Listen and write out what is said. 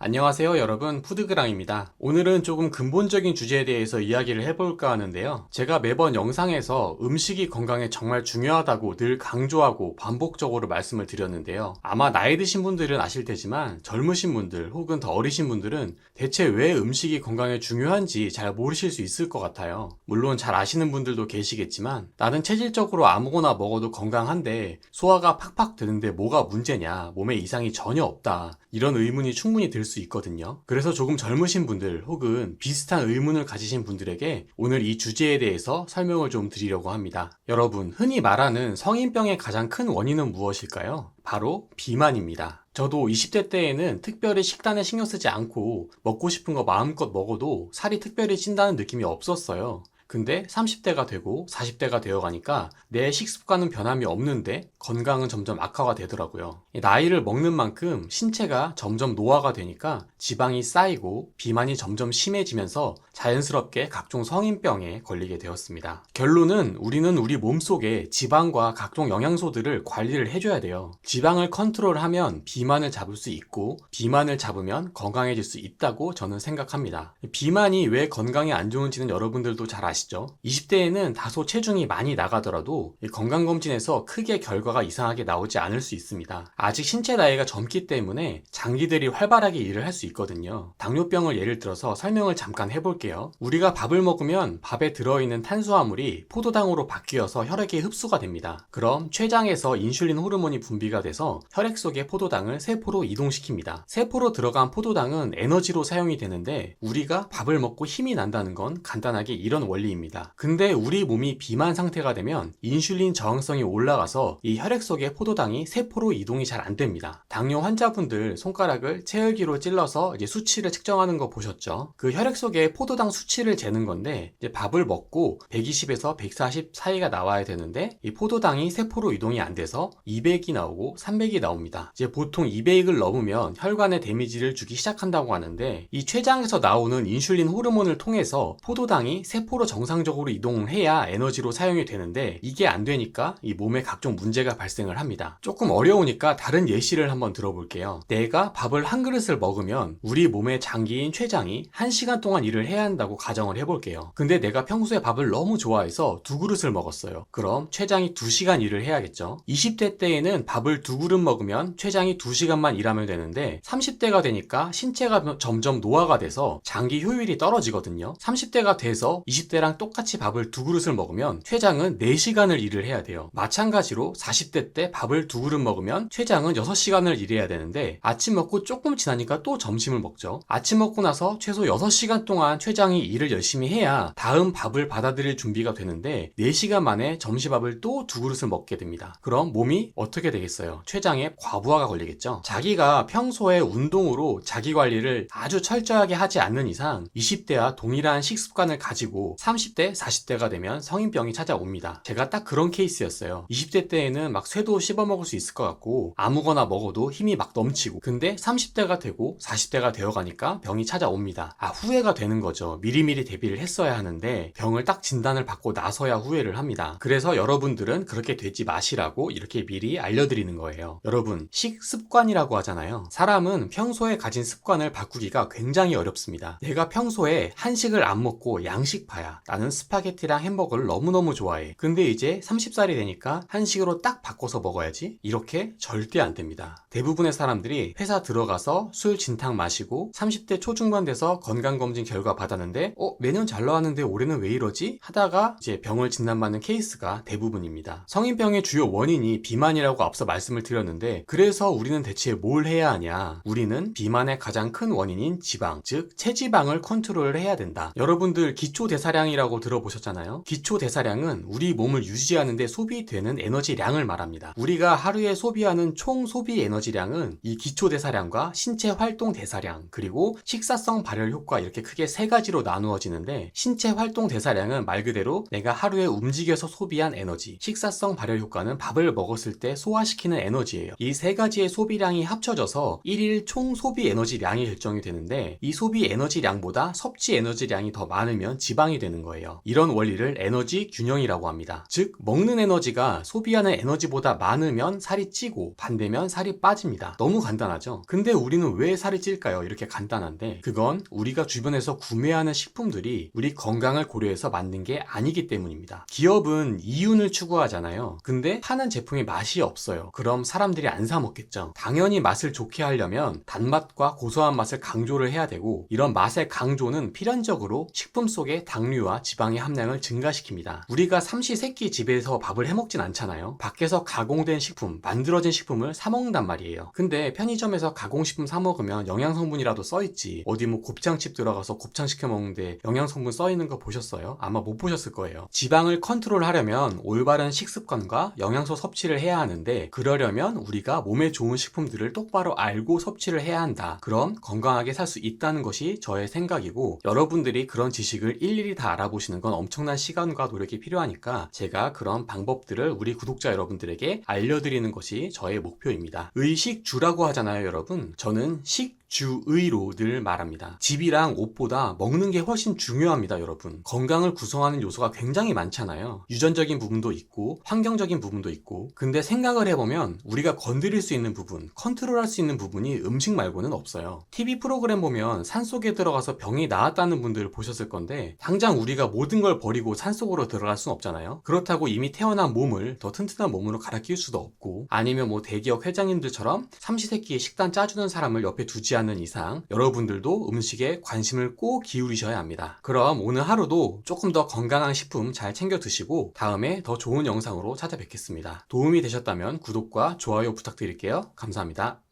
안녕하세요 여러분. 푸드그랑입니다. 오늘은 조금 근본적인 주제에 대해서 이야기를 해볼까 하는데요. 제가 매번 영상에서 음식이 건강에 정말 중요하다고 늘 강조하고 반복적으로 말씀을 드렸는데요. 아마 나이 드신 분들은 아실 테지만 젊으신 분들 혹은 더 어리신 분들은 대체 왜 음식이 건강에 중요한지 잘 모르실 수 있을 것 같아요. 물론 잘 아시는 분들도 계시겠지만 나는 체질적으로 아무거나 먹어도 건강한데 소화가 팍팍 되는데 뭐가 문제냐 몸에 이상이 전혀 없다 이런 의문이 충분히 들수 있거든요. 그래서 조금 젊으신 분들 혹은 비슷한 의문을 가지신 분들에게 오늘 이 주제에 대해서 설명을 좀 드리려고 합니다. 여러분, 흔히 말하는 성인병의 가장 큰 원인은 무엇일까요? 바로 비만입니다. 저도 20대 때에는 특별히 식단에 신경 쓰지 않고 먹고 싶은 거 마음껏 먹어도 살이 특별히 찐다는 느낌이 없었어요. 근데 30대가 되고 40대가 되어 가니까 내 식습관은 변함이 없는데 건강은 점점 악화가 되더라고요. 이 나이를 먹는 만큼 신체가 점점 노화가 되니까 지방이 쌓이고 비만이 점점 심해지면서 자연스럽게 각종 성인병에 걸리게 되었습니다. 결론은 우리는 우리 몸속에 지방과 각종 영양소들을 관리를 해줘야 돼요. 지방을 컨트롤하면 비만을 잡을 수 있고 비만을 잡으면 건강해질 수 있다고 저는 생각합니다. 비만이 왜 건강에 안 좋은지는 여러분들도 잘 아시죠? 20대에는 다소 체중이 많이 나가더라도 이 건강검진에서 크게 결과가 이상하게 나오지 않을 수 있습니다. 아직 신체 나이가 젊기 때문에 장기들이 활발하게 일을 할 수 있거든요. 당뇨병을 예를 들어서 설명을 잠깐 해볼게요. 우리가 밥을 먹으면 밥에 들어있는 탄수화물이 포도당으로 바뀌어서 혈액에 흡수가 됩니다. 그럼 췌장에서 인슐린 호르몬이 분비가 돼서 혈액 속의 포도당을 세포로 이동시킵니다. 세포로 들어간 포도당은 에너지로 사용이 되는데 우리가 밥을 먹고 힘이 난다는 건 간단하게 이런 원리 입니다. 근데 우리 몸이 비만 상태가 되면 인슐린 저항성이 올라가서 이 혈액 속의 포도당이 세포로 이동이 잘 안 됩니다. 당뇨 환자분들 손가락을 체열기로 찔러서 이제 수치를 측정하는 거 보셨죠? 그 혈액 속에 포도당 수치를 재는 건데 이제 밥을 먹고 120에서 140 사이가 나와야 되는데 이 포도당이 세포로 이동이 안 돼서 200이 나오고 300이 나옵니다. 이제 보통 200을 넘으면 혈관에 데미지를 주기 시작한다고 하는데 이 췌장에서 나오는 인슐린 호르몬을 통해서 포도당이 세포로 정 상적으로 이동해야 에너지로 사용이 되는데 이게 안 되니까 이 몸에 각종 문제가 발생을 합니다. 조금 어려우니까 다른 예시를 한번 들어볼게요. 내가 밥을 한 그릇을 먹으면 우리 몸의 장기인 췌장이 1시간 동안 일을 해야 한다고 가정을 해볼게요. 근데 내가 평소에 밥을 너무 좋아해서 두 그릇을 먹었어요. 그럼 췌장이 2시간 일을 해야겠죠. 20대 때에는 밥을 두 그릇 먹으면 췌장이 2시간만 일하면 되는데 30대가 되니까 신체가 점점 노화가 돼서 장기 효율이 떨어지거든요. 30대가 돼서 20대랑 똑같이 밥을 두 그릇을 먹으면 췌장은 4시간을 일을 해야 돼요. 마찬가지로 40대 때 밥을 두 그릇 먹으면 췌장은 6시간을 일해야 되는데 아침 먹고 조금 지나니까 또 점심을 먹죠. 아침 먹고 나서 최소 6시간 동안 췌장이 일을 열심히 해야 다음 밥을 받아들일 준비가 되는데 4시간 만에 점심밥을 또 두 그릇을 먹게 됩니다. 그럼 몸이 어떻게 되겠어요? 췌장에 과부하가 걸리겠죠. 자기가 평소에 운동으로 자기 관리를 아주 철저하게 하지 않는 이상 20대와 동일한 식습관을 가지고 30대, 40대가 되면 성인병이 찾아옵니다. 제가 딱 그런 케이스였어요. 20대 때에는 막 쇠도 씹어 먹을 수 있을 것 같고 아무거나 먹어도 힘이 막 넘치고 근데 30대가 되고 40대가 되어 가니까 병이 찾아옵니다. 아 후회가 되는 거죠. 미리미리 대비를 했어야 하는데 병을 딱 진단을 받고 나서야 후회를 합니다. 그래서 여러분들은 그렇게 되지 마시라고 이렇게 미리 알려드리는 거예요. 여러분 식습관이라고 하잖아요. 사람은 평소에 가진 습관을 바꾸기가 굉장히 어렵습니다. 내가 평소에 한식을 안 먹고 양식파야. 나는 스파게티랑 햄버거를 너무너무 좋아해. 근데 이제 30살이 되니까 한식으로 딱 바꿔서 먹어야지? 이렇게 절대 안 됩니다. 대부분의 사람들이 회사 들어가서 술 진탕 마시고 30대 초중반 돼서 건강검진 결과 받았는데 어? 매년 잘 나왔는데 올해는 왜 이러지? 하다가 이제 병을 진단받는 케이스가 대부분입니다. 성인병의 주요 원인이 비만이라고 앞서 말씀을 드렸는데 그래서 우리는 대체 뭘 해야 하냐? 우리는 비만의 가장 큰 원인인 지방, 즉 체지방을 컨트롤을 해야 된다. 여러분들 기초 대사량이 라고 들어보셨잖아요. 기초 대사량은 우리 몸을 유지하는데 소비되는 에너지량을 말합니다. 우리가 하루에 소비하는 총 소비 에너지량은 이 기초 대사량과 신체 활동 대사량 그리고 식사성 발열 효과 이렇게 크게 세 가지로 나누어지는데 신체 활동 대사량은 말 그대로 내가 하루에 움직여서 소비한 에너지 식사성 발열 효과는 밥을 먹었을 때 소화시키는 에너지예요. 이 세 가지의 소비량이 합쳐져서 1일 총 소비 에너지량이 결정이 되는데 이 소비 에너지량보다 섭취 에너지량이 더 많으면 지방이 되는 거예요. 이런 원리를 에너지 균형이라고 합니다. 즉, 먹는 에너지가 소비하는 에너지보다 많으면 살이 찌고 반대면 살이 빠집니다. 너무 간단하죠? 근데 우리는 왜 살이 찔까요? 이렇게 간단한데 그건 우리가 주변에서 구매하는 식품들이 우리 건강을 고려해서 만든 게 아니기 때문입니다. 기업은 이윤을 추구하잖아요. 근데 파는 제품이 맛이 없어요. 그럼 사람들이 안 사 먹겠죠. 당연히 맛을 좋게 하려면 단맛과 고소한 맛을 강조를 해야 되고 이런 맛의 강조는 필연적으로 식품 속의 당류와 지방의 함량을 증가시킵니다. 우리가 삼시세끼 집에서 밥을 해 먹진 않잖아요. 밖에서 가공된 식품, 만들어진 식품을 사 먹는단 말이에요. 근데 편의점에서 가공식품 사 먹으면 영양 성분이라도 써 있지. 어디 뭐 곱창집 들어가서 곱창 시켜 먹는데 영양 성분 써 있는 거 보셨어요? 아마 못 보셨을 거예요. 지방을 컨트롤하려면 올바른 식습관과 영양소 섭취를 해야 하는데 그러려면 우리가 몸에 좋은 식품들을 똑바로 알고 섭취를 해야 한다. 그럼 건강하게 살 수 있다는 것이 저의 생각이고 여러분들이 그런 지식을 일일이 다 알아보시는 건 엄청난 시간과 노력이 필요하니까 제가 그런 방법들을 우리 구독자 여러분들에게 알려드리는 것이 저의 목표입니다. 의식주라고 하잖아요, 여러분. 저는 식 주의로 늘 말합니다. 집이랑 옷보다 먹는 게 훨씬 중요합니다, 여러분. 건강을 구성하는 요소가 굉장히 많잖아요. 유전적인 부분도 있고, 환경적인 부분도 있고. 근데 생각을 해보면 우리가 건드릴 수 있는 부분, 컨트롤할 수 있는 부분이 음식 말고는 없어요. TV 프로그램 보면 산 속에 들어가서 병이 나았다는 분들을 보셨을 건데, 당장 우리가 모든 걸 버리고 산 속으로 들어갈 순 없잖아요. 그렇다고 이미 태어난 몸을 더 튼튼한 몸으로 갈아 끼울 수도 없고, 아니면 뭐 대기업 회장님들처럼 삼시세끼에 식단 짜주는 사람을 옆에 두지 않는 이상 여러분들도 음식에 관심을 꼭 기울이셔야 합니다. 그럼 오늘 하루도 조금 더 건강한 식품 잘 챙겨 드시고 다음에 더 좋은 영상으로 찾아뵙겠습니다. 도움이 되셨다면 구독과 좋아요 부탁드릴게요. 감사합니다.